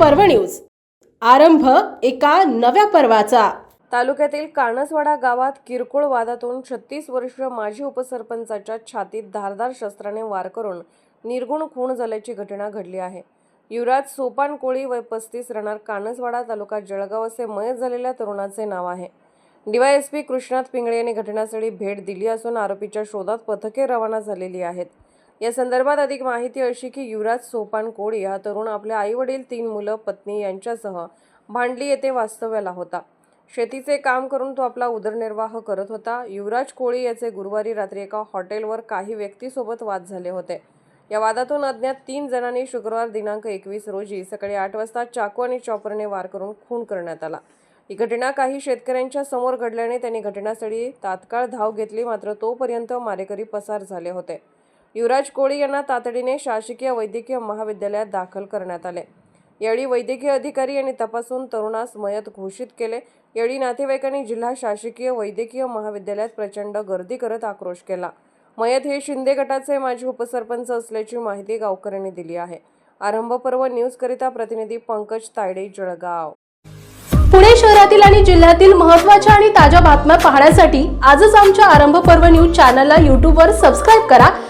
पर्व न्यूज. आरंभ एका नव्या पर्वाचा. तालुक्यातील काणसवाडा गावात किरकोळ वादातून छत्तीस वर्ष माजी उपसरपंचाच्या छातीत धारदार शस्त्राने वार करून निर्गुण खून झाल्याची घटना घडली आहे. युवराज सोपान कोळी वय पस्तीस राहणार काणसवाडा तालुका जळगाव असे मयत झालेल्या तरुणाचे नाव आहे. डीवायएसपी कृष्णात पिंगळे यांनी घटनास्थळी भेट दिली असून आरोपीच्या शोधात पथके रवाना झालेली आहेत. या संदर्भात अधिक माहिती अशी की युवराज सोपान कोळी हा तरुण आपले आई वडील तीन मुलं पत्नी यांच्यासह भांडली येथे वास्तव्याला होता. शेतीचे काम करून तो आपला उदरनिर्वाह करत होता. युवराज कोळी याचे गुरुवारी रात्री एका हॉटेलवर काही व्यक्तीसोबत वाद झाले होते. या वादातून अज्ञात तीन जणांनी शुक्रवार दिनांक एकवीस रोजी सकाळी आठ वाजता चाकू आणि चॉपरने वार करून खून करण्यात आला. ही घटना काही शेतकऱ्यांच्या समोर घडल्याने त्यांनी घटनास्थळी तात्काळ धाव घेतली मात्र तोपर्यंत मारेकरी पसार झाले होते. युवराज कोळी यांना तातडीने शासकीय वैद्यकीय महाविद्यालयात दाखल करण्यात आले. यावेळी वैद्यकीय अधिकारी यांनी तपासून तरुणास मयत घोषित केले. यावेळी नातेवाईकांनी जिल्हा शासकीय वैद्यकीय महाविद्यालयात प्रचंड गर्दी करत आक्रोश केला. मयत हे शिंदे गटाचे माजी उपसरपंच असल्याची माहिती गावकऱ्यांनी दिली आहे. आरंभ पर्व न्यूजकरिता प्रतिनिधी पंकज तायडे जळगाव. पुणे शहरातील आणि जिल्ह्यातील महत्त्वाच्या आणि ताज्या बातम्या पाहण्यासाठी आजच आमच्या आरंभ पर्व न्यूज चॅनलला यूट्यूबवर सबस्क्राईब करा.